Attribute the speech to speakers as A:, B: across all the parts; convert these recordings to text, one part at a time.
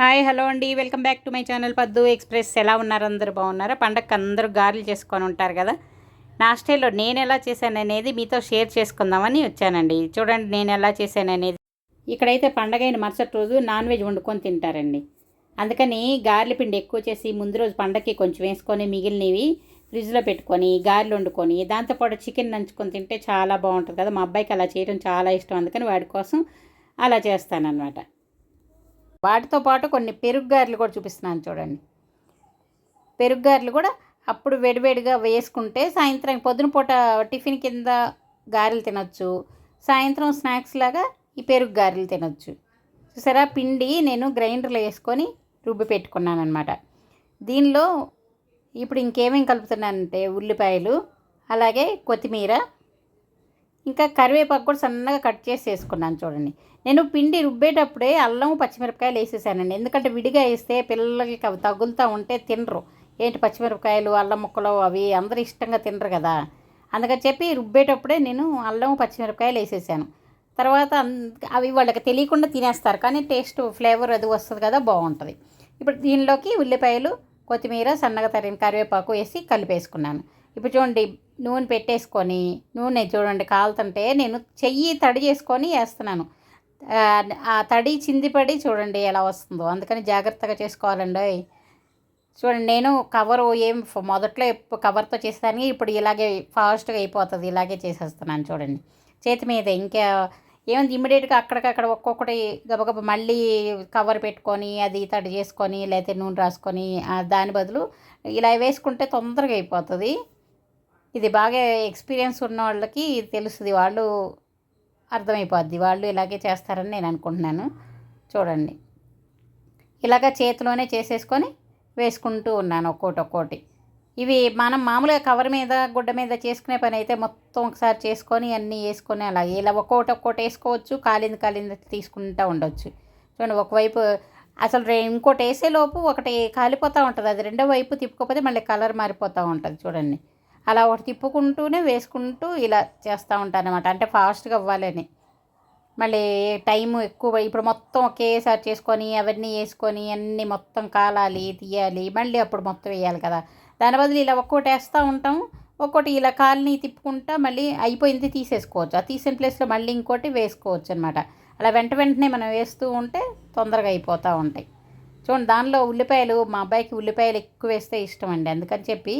A: Hi hello అండి. Welcome back to my channel Paddu express. ఎలా ఉన్నారు? అందరూ బాగున్నారా? పండగకి అందరూ గారెలు చేసుకొని ఉంటారు కదా. నా స్టైల్లో నేను ఎలా చేశాను అనేది మీతో షేర్ చేసుకుందామని వచ్చానండి. చూడండి నేను ఎలా చేశాను అనేది ఇక్కడైతే పండగ అయిన మరుసటి రోజు నాన్ వెజ్ వండుకొని తింటారండి. అందుకని గారెల పిండి ఎక్కువ చేసి ముందు రోజు పండగకి కొంచెం వేసుకొని మిగిలినవి ఫ్రిడ్జ్లో పెట్టుకొని గారెలు వండుకొని దాంతోపాటు చికెన్ నంచుకొని తింటే చాలా బాగుంటుంది కదా. మా అబ్బాయికి అలా చేయడం చాలా ఇష్టం. అందుకని వాడి కోసం అలా చేస్తానన్నమాట. వాటితో పాటు కొన్ని పెరుగు గారెలు కూడా చూపిస్తున్నాను చూడండి. పెరుగు గారెలు కూడా అప్పుడు వేడివేడిగా వేసుకుంటే సాయంత్రం పొద్దున పూట టిఫిన్ కింద గారెలు తినొచ్చు. సాయంత్రం స్నాక్స్ లాగా ఈ పెరుగు గారెలు తినొచ్చు. చూసారా? పిండి నేను గ్రైండర్లో వేసుకొని రుబ్బి పెట్టుకున్నాను అనమాట దీనిలో ఇప్పుడు ఇంకేమేం కలుపుతున్నానంటే ఉల్లిపాయలు అలాగే కొత్తిమీర ఇంకా కరివేపాకు కూడా సన్నగా కట్ చేసి వేసుకున్నాను చూడండి. నేను పిండి రుబ్బేటప్పుడే అల్లం పచ్చిమిరపకాయలు వేసేసానండి. ఎందుకంటే విడిగా వేస్తే పిల్లలకి అవి తగులుతూ ఉంటే తినరు. ఏంటి పచ్చిమిరపకాయలు అల్లం ముక్కలు అవి అందరూ ఇష్టంగా తినరు కదా. అందుకని చెప్పి రుబ్బేటప్పుడే నేను అల్లం పచ్చిమిరపకాయలు వేసేసాను. తర్వాత అన్- అవి వాళ్ళకి తెలియకుండా తినేస్తారు. కానీ టేస్ట్ ఫ్లేవర్ అది వస్తుంది కదా బాగుంటుంది. ఇప్పుడు దీనిలోకి ఉల్లిపాయలు కొత్తిమీర సన్నగా తరిగిన కరివేపాకు వేసి కలిపేసుకున్నాను. ఇప్పుడు చూడండి నూనె పెట్టేసుకొని నూనె చూడండి కాలుతుంటే నేను చెయ్యి తడి చేసుకొని వేస్తున్నాను. ఆ, తడి చిందిపడి చూడండి ఎలా వస్తుందో. అందుకని జాగ్రత్తగా చేసుకోవాలండి. చూడండి నేను కవర్ ఏం మొదట్లో కవర్తో చేసేదాన్ని ఇప్పుడు ఇలాగే ఫాస్ట్గా అయిపోతుంది ఇలాగే చేసేస్తున్నాను చూడండి. చేతి మీద ఇంకా ఏముంది ఇమ్మీడియట్గా అక్కడికక్కడ ఒక్కొక్కటి గబగబ మళ్ళీ కవర్ పెట్టుకొని అది తడి చేసుకొని లేకపోతే నూనె రాసుకొని దాని బదులు ఇలా వేసుకుంటే తొందరగా అయిపోతుంది. ఇది బాగా ఎక్స్పీరియన్స్ ఉన్న వాళ్ళకి తెలుస్తుంది వాళ్ళు అర్థమైపోద్ది వాళ్ళు ఇలాగే చేస్తారని నేను అనుకుంటున్నాను. చూడండి. ఇలాగ చేతిలోనే చేసేసుకొని వేసుకుంటూ ఉన్నాను ఒక్కోటి ఒక్కోటి ఇవి మనం మామూలుగా కవర్ మీద గుడ్డ మీద చేసుకునే పని అయితే మొత్తం ఒకసారి చేసుకొని అన్నీ వేసుకొని అలాగే ఇలా ఒక్కోటి ఒక్కోటి వేసుకోవచ్చు కాలింది కాలింది తీసుకుంటూ ఉండొచ్చు. చూడండి ఒకవైపు అసలు రే ఇంకోటి వేసేలోపు ఒకటి కాలిపోతూ ఉంటుంది అది రెండో వైపు తిప్పుకోకపోతే మళ్ళీ కలర్ మారిపోతూ ఉంటుంది చూడండి. అలా ఒకటి తిప్పుకుంటూనే వేసుకుంటూ ఇలా చేస్తూ ఉంటాను అనమాట అంటే ఫాస్ట్గా అవ్వాలని. మళ్ళీ టైం ఎక్కువ ఇప్పుడు మొత్తం ఒకేసారి చేసుకొని అవన్నీ వేసుకొని అన్నీ మొత్తం కాలాలి తీయాలి మళ్ళీ అప్పుడు మొత్తం వేయాలి కదా. దాని బదులు ఇలా ఒక్కోటి వేస్తూ ఉంటాం ఒక్కోటి ఇలా కాల్ని తిప్పుకుంటా మళ్ళీ అయిపోయింది తీసేసుకోవచ్చు. ఆ తీసిన ప్లేస్లో మళ్ళీ ఇంకోటి వేసుకోవచ్చు అనమాట అలా వెంట వెంటనే మనం వేస్తూ ఉంటే తొందరగా అయిపోతూ ఉంటాయి. చూడండి దానిలో ఉల్లిపాయలు మా అబ్బాయికి ఉల్లిపాయలు ఎక్కువ వేస్తే ఇష్టం అండి. అందుకని చెప్పి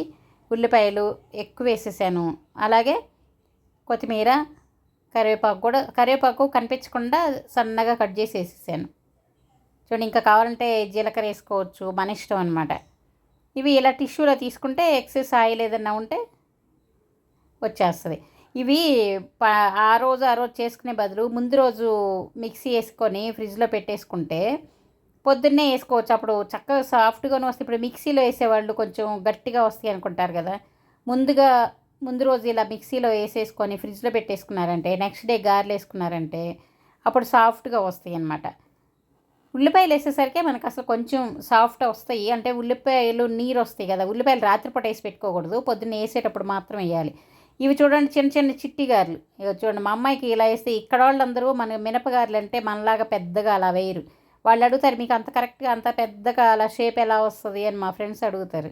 A: ఉల్లిపాయలు ఎక్కువ వేసేసాను. అలాగే కొత్తిమీర కరివేపాకు కూడా కరివేపాకు కనిపించకుండా సన్నగా కట్ చేసి వేసేసాను చూడండి ఇంకా కావాలంటే జీలకర్ర వేసుకోవచ్చు మన ఇష్టం అనమాట ఇవి ఇలా టిష్యూలో తీసుకుంటే ఎక్సెస్ ఆయిల్ ఏదన్నా ఉంటే వచ్చేస్తుంది. ఇవి ఆ రోజు ఆ రోజు చేసుకునే బదులు ముందు రోజు మిక్సీ వేసుకొని ఫ్రిడ్జ్లో పెట్టేసుకుంటే పొద్దున్నే వేసుకోవచ్చు. అప్పుడు చక్కగా సాఫ్ట్గానే వస్తాయి. ఇప్పుడు మిక్సీలో వేసేవాళ్ళు కొంచెం గట్టిగా వస్తాయి అనుకుంటారు కదా. ముందుగా ముందు రోజు ఇలా మిక్సీలో వేసేసుకొని ఫ్రిడ్జ్లో పెట్టేసుకున్నారంటే నెక్స్ట్ డే గారెలు వేసుకున్నారంటే అప్పుడు సాఫ్ట్గా వస్తాయి అన్నమాట. ఉల్లిపాయలు వేసేసరికి మనకు అసలు కొంచెం సాఫ్ట్ వస్తాయి. అంటే ఉల్లిపాయలు నీరు వస్తాయి కదా. ఉల్లిపాయలు రాత్రిపూట వేసి పెట్టుకోకూడదు. పొద్దున్న వేసేటప్పుడు మాత్రం వేయాలి. ఇవి చూడండి చిన్న చిన్న చిట్టి గారెలు. చూడండి మా అమ్మాయికి ఇలా వేస్తే ఇక్కడ వాళ్ళందరూ మన మినపగారెలు అంటే మనలాగా పెద్దగా అలా వేయరు. వాళ్ళు అడుగుతారు మీకు అంత కరెక్ట్గా అంత పెద్దగా అలా షేప్ ఎలా వస్తుంది? అని మా ఫ్రెండ్స్ అడుగుతారు.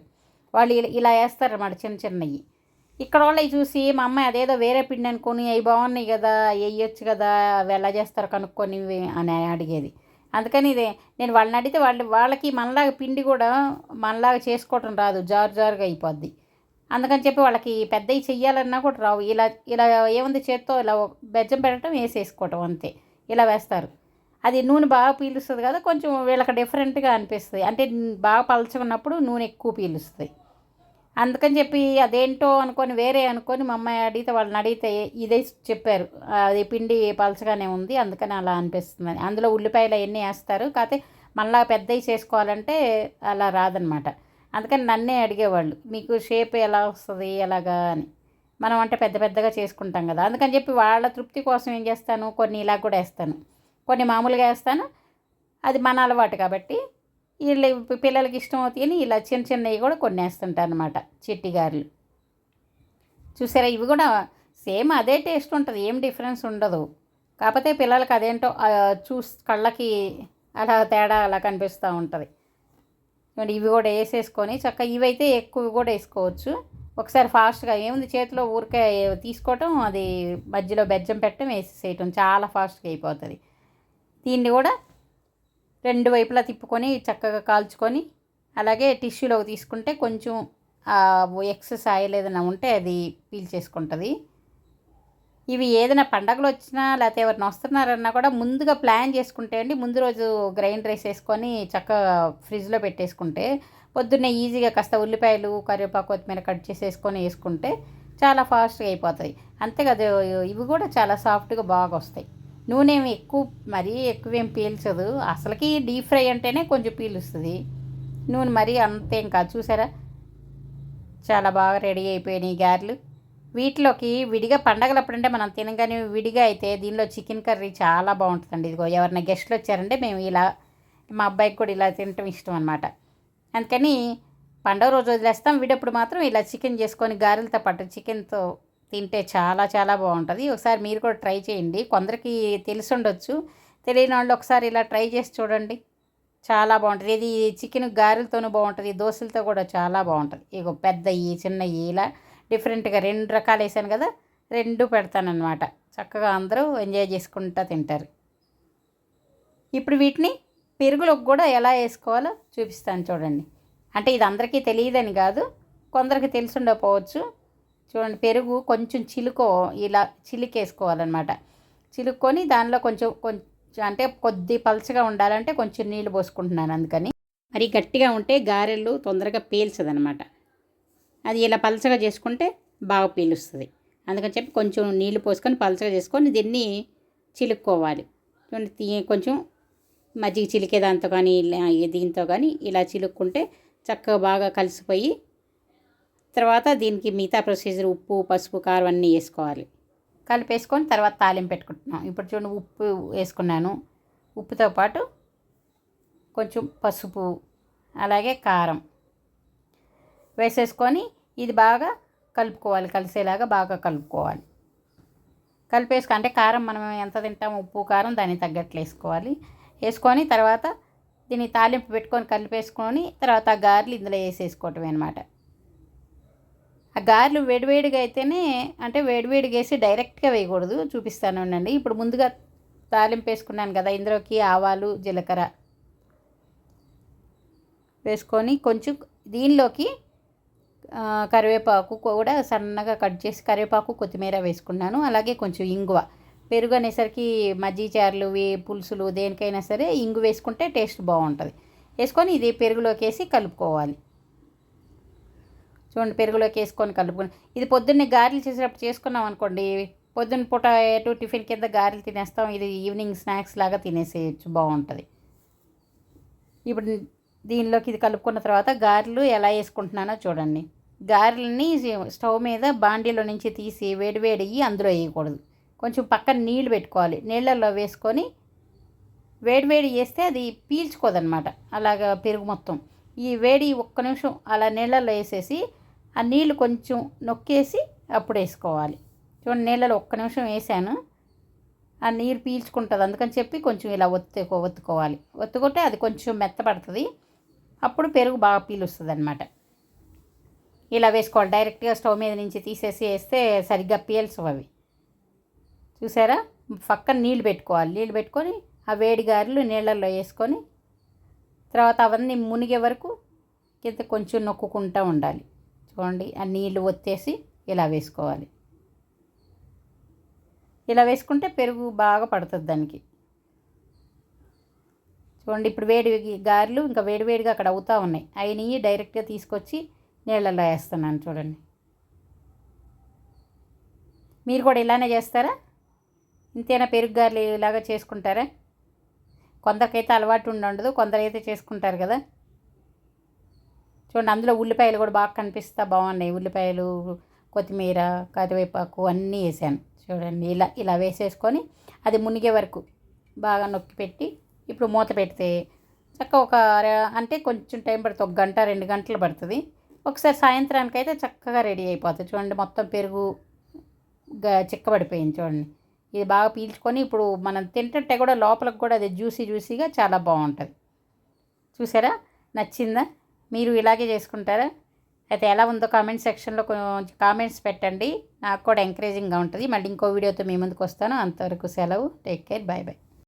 A: వాళ్ళు ఇలా ఇలా వేస్తారు అన్నమాట చిన్న చిన్నవి. ఇక్కడ వాళ్ళవి చూసి మా అమ్మాయి అదేదో వేరే పిండి అనుకొని అవి బాగున్నాయి కదా వేయొచ్చు కదా అవి ఎలా చేస్తారు కనుక్కొని అని అడిగేది. అందుకని ఇదే నేను వాళ్ళని అడిగితే వాళ్ళు వాళ్ళకి మనలాగా పిండి కూడా మనలాగా చేసుకోవటం రాదు జారు జారుగా అయిపోద్ది. అందుకని చెప్పి వాళ్ళకి పెద్దవి చెయ్యాలన్నా కూడా రావు. ఇలా ఇలా ఏముంది చేత్తో ఇలా బెజ్జం పెట్టడం వేసేసుకోవటం అంతే. ఇలా వేస్తారు. అది నూనె బాగా పీలుస్తుంది కదా కొంచెం వీళ్ళకి డిఫరెంట్గా అనిపిస్తుంది. అంటే బాగా పలచుకున్నప్పుడు నూనె ఎక్కువ పీలుస్తుంది. అందుకని చెప్పి అదేంటో అనుకొని వేరే అనుకొని మా అమ్మాయి అడిగితే వాళ్ళని అడిగితే ఇదే చెప్పారు. అది పిండి పలచగానే ఉంది అందుకని అలా అనిపిస్తుంది అందులో ఉల్లిపాయలు అవన్నీ వేస్తారు. కాకపోతే మళ్ళా పెద్దవి చేసుకోవాలంటే అలా రాదనమాట. అందుకని నన్నే అడిగేవాళ్ళు మీకు షేప్ ఎలా వస్తుంది ఎలాగా? అని. మనం అంటే పెద్ద పెద్దగా చేసుకుంటాం కదా. అందుకని చెప్పి వాళ్ళ తృప్తి కోసం ఏం చేస్తాను కొన్ని ఇలా కూడా వేస్తాను. కొన్ని మామూలుగా వేస్తాను. అది మన అలవాటు కాబట్టి వీళ్ళు పిల్లలకి ఇష్టం అవుతాయని ఇలా చిన్న చిన్నవి కూడా కొన్ని వేస్తుంటాను అనమాట చిట్టిగారులు. చూసారా? ఇవి కూడా సేమ్ అదే టేస్ట్ ఉంటుంది ఏం డిఫరెన్స్ ఉండదు. కాకపోతే పిల్లలకి అదేంటో చూసి చూస్ కళ్ళకి అలా తేడా అలా కనిపిస్తూ ఉంటుంది. ఇవి కూడా వేసేసుకొని చక్కగా ఇవైతే ఎక్కువ కూడా వేసుకోవచ్చు. ఒకసారి ఫాస్ట్గా ఏముంది చేతిలో ఊరికే తీసుకోవటం అది మధ్యలో బెజ్జం పెట్టడం వేసేసేయటం చాలా ఫాస్ట్గా అయిపోతుంది. దీన్ని కూడా రెండు వైపులా తిప్పుకొని చక్కగా కాల్చుకొని అలాగే టిష్యూలో తీసుకుంటే కొంచెం ఎక్సెస్ ఆయిల్ ఏదైనా ఉంటే అది పీల్ చేసుకుంటుంది. ఇవి ఏదైనా పండగలు వచ్చినా లేకపోతే ఎవరిని వస్తున్నారన్నా కూడా ముందుగా ప్లాన్ చేసుకుంటే అండి ముందు రోజు గ్రైండర్ వేసుకొని చక్కగా ఫ్రిడ్జ్లో పెట్టేసుకుంటే పొద్దున్నే ఈజీగా కాస్త ఉల్లిపాయలు కరివేపాకు కొత్తిమీర కట్ చేసేసుకొని వేసుకుంటే చాలా ఫాస్ట్గా అయిపోతాయి అంతేకాదు ఇవి కూడా చాలా సాఫ్ట్గా బాగా వస్తాయి. నూనె ఏమి ఎక్కువ మరీ ఎక్కువ ఏం పీల్చదు. అసలుకి డీప్ ఫ్రై అంటేనే కొంచెం పీలుస్తుంది. నూనె మరీ అంతేం కాదు. చూసారా? చాలా బాగా రెడీ అయిపోయినాయి గారెలు. వీటిలోకి విడిగా పండగలప్పుడంటే మనం తినగానే విడిగా అయితే దీనిలో చికెన్ కర్రీ చాలా బాగుంటుందండి. ఇదిగో ఎవరైనా గెస్ట్లు వచ్చారంటే మేము ఇలా మా అబ్బాయికి కూడా ఇలా తినటం ఇష్టం అనమాట అందుకని పండగ రోజు వదిలేస్తాం. వీడప్పుడు మాత్రం ఇలా చికెన్ చేసుకొని గారెలతో పాటు చికెన్తో తింటే చాలా చాలా బాగుంటుంది. ఒకసారి మీరు కూడా ట్రై చేయండి. కొందరికి తెలిసి ఉండొచ్చు. తెలియని వాళ్ళు ఒకసారి ఇలా ట్రై చేసి చూడండి. చాలా బాగుంటుంది. ఇది చికెన్ గారెలతోనూ బాగుంటుంది. దోశలతో కూడా చాలా బాగుంటుంది. ఇగో పెద్దవి చిన్నవి ఇలా డిఫరెంట్గా రెండు రకాలు వేసాను కదా రెండు పెడతానమాట చక్కగా అందరూ ఎంజాయ్ చేసుకుంటూ తింటారు. ఇప్పుడు వీటిని పెరుగులోకి కూడా ఎలా వేసుకోవాలో చూపిస్తాను చూడండి. అంటే ఇది అందరికీ తెలియదని కాదు. కొందరికి తెలిసి ఉండకపోవచ్చు. చూడండి పెరుగు కొంచెం చిలుకో ఇలా చిలికేసుకోవాలన్నమాట. చిలుక్కొని దానిలో కొంచెం కొంచెం అంటే కొద్ది పలచగా ఉండాలంటే కొంచెం నీళ్ళు పోసుకుంటున్నాను అందుకని. మరి గట్టిగా ఉంటే గారెలు తొందరగా పీల్చదనమాట అది ఇలా పలచగా చేసుకుంటే బాగా పీలుస్తుంది. అందుకని చెప్పి కొంచెం నీళ్ళు పోసుకొని పలచగా చేసుకొని దీన్ని చిలుక్కోవాలి. చూడండి కొంచెం మజ్జిగ చిలికే దాంతో కానీ దీంతో కానీ ఇలా చిలుక్కుంటే చక్కగా బాగా కలిసిపోయి తర్వాత దీనికి మిగతా ప్రొసీజర్ ఉప్పు పసుపు కారం అన్నీ వేసుకోవాలి. కలిపేసుకొని తర్వాత తాలింపు పెట్టుకుంటున్నాం. ఇప్పుడు చూడండి ఉప్పు వేసుకున్నాను. ఉప్పుతో పాటు కొంచెం పసుపు అలాగే కారం వేసేసుకొని ఇది బాగా కలుపుకోవాలి. కలిసేలాగా బాగా కలుపుకోవాలి. కలిపేసుకు అంటే కారం మనం ఎంత తింటామో ఉప్పు కారం దాన్ని తగ్గట్లు వేసుకోవాలి. వేసుకొని తర్వాత దీన్ని తాలింపు పెట్టుకొని కలిపేసుకొని తర్వాత గార్లు గారెలు ఇందులో వేసేసుకోవటమే అనమాట ఆ గారెలు వేడివేడిగా అయితేనే అంటే వేడివేడిగా వేసి డైరెక్ట్గా వేయకూడదు చూపిస్తాను ఉండండి. ఇప్పుడు ముందుగా తాలింపు వేసుకున్నాను కదా ఇందులోకి ఆవాలు జీలకర్ర వేసుకొని కొంచెం దీనిలోకి కరివేపాకు కూడా సన్నగా కట్ చేసి కరివేపాకు కొత్తిమీర వేసుకున్నాను. అలాగే కొంచెం ఇంగువ. పెరుగు అనేసరికి మజ్జిగ చారులు పులుసులు దేనికైనా సరే ఇంగు వేసుకుంటే టేస్ట్ బాగుంటుంది. వేసుకొని ఇది పెరుగులోకి వేసి కలుపుకోవాలి. చూడండి పెరుగులోకి వేసుకొని కలుపుకొని. ఇది పొద్దున్నే గారెలు చేసేటప్పుడు చేసుకున్నాం అనుకోండి. పొద్దున్న పూట ఎటు టిఫిన్ కింద గారెలు తినేస్తాం. ఇది ఈవినింగ్ స్నాక్స్ లాగా తినేసేయచ్చు బాగుంటుంది. ఇప్పుడు దీనిలోకి ఇది కలుపుకున్న తర్వాత గారెలు ఎలా వేసుకుంటున్నానో చూడండి. గారెలని స్టవ్ మీద బాండీలో నుంచి తీసి వేడివేడి అందులో వేయకూడదు. కొంచెం పక్కన నీళ్ళు పెట్టుకోవాలి. నీళ్ళల్లో వేసుకొని వేడివేడి వేస్తే అది పీల్చుకోదనమాట. అలాగా పెరుగు మొత్తం. ఈ వేడి ఒక్క నిమిషం అలా నీళ్ళల్లో వేసేసి ఆ నీళ్ళు కొంచెం నొక్కేసి అప్పుడు వేసుకోవాలి చూడండి నీళ్ళలో ఒక్క నిమిషం వేసాను. ఆ నీరు పీల్చుకుంటుంది. అందుకని చెప్పి కొంచెం ఇలా ఒత్తుకో ఒత్తుకోవాలి. ఒత్తుకుంటే అది కొంచెం మెత్తపడుతుంది అప్పుడు పెరుగు బాగా పీలుస్తుంది అనమాట ఇలా వేసుకోవాలి. డైరెక్ట్గా స్టవ్ మీద నుంచి తీసేసి వేస్తే సరిగ్గా పీల్చవు అవి. చూసారా? పక్కన నీళ్ళు పెట్టుకోవాలి. నీళ్ళు పెట్టుకొని ఆ వేడి గారెలు నీళ్ళల్లో వేసుకొని తర్వాత అవన్నీ మునిగే వరకు కింద కొంచెం నొక్కుకుంటూ ఉండాలి. చూడండి ఆ నీళ్ళు ఒత్తేసి ఇలా వేసుకోవాలి. ఇలా వేసుకుంటే పెరుగు బాగా పడుతుంది దానికి. చూడండి ఇప్పుడు వేడి గారెలు ఇంకా వేడివేడిగా అక్కడ అవుతూ ఉన్నాయి. అయినవి డైరెక్ట్గా తీసుకొచ్చి నీళ్ళల్లో వేస్తున్నాను చూడండి. మీరు కూడా ఇలానే చేస్తారా? ఇంతేనా పెరుగు గారెలు ఇలాగా చేసుకుంటారా? కొందరికైతే అలవాటు ఉండదు కొందరైతే చేసుకుంటారు కదా. చూడండి అందులో ఉల్లిపాయలు కూడా బాగా కనిపిస్తా బాగున్నాయి. ఉల్లిపాయలు కొత్తిమీర కరివేపాకు అన్నీ వేసాను. చూడండి ఇలా ఇలా వేసేసుకొని అది మునిగే వరకు బాగా నొక్కి పెట్టి ఇప్పుడు మూత పెడితే చక్క ఒక అంటే కొంచెం టైం పడుతుంది. ఒక గంట రెండు గంటలు పడుతుంది. ఒకసారి సాయంత్రానికి అయితే చక్కగా రెడీ అయిపోతుంది. చూడండి మొత్తం పెరుగు గ చిక్కబడిపోయింది చూడండి. ఇది బాగా పీల్చుకొని ఇప్పుడు మనం తింటుంటే కూడా లోపలికి కూడా అది జ్యూసీ జ్యూసీగా చాలా బాగుంటుంది. చూసారా? నచ్చిందా? మీరు ఇలాగే చేసుకుంటారా? అయితే ఎలా ఉందో కామెంట్ సెక్షన్లో కొంచెం కామెంట్స్ పెట్టండి. నాకు కూడా ఎంకరేజింగ్గా ఉంటుంది. మళ్ళీ ఇంకో వీడియోతో మీ ముందుకు వస్తాను. అంతవరకు సెలవు. Take care bye bye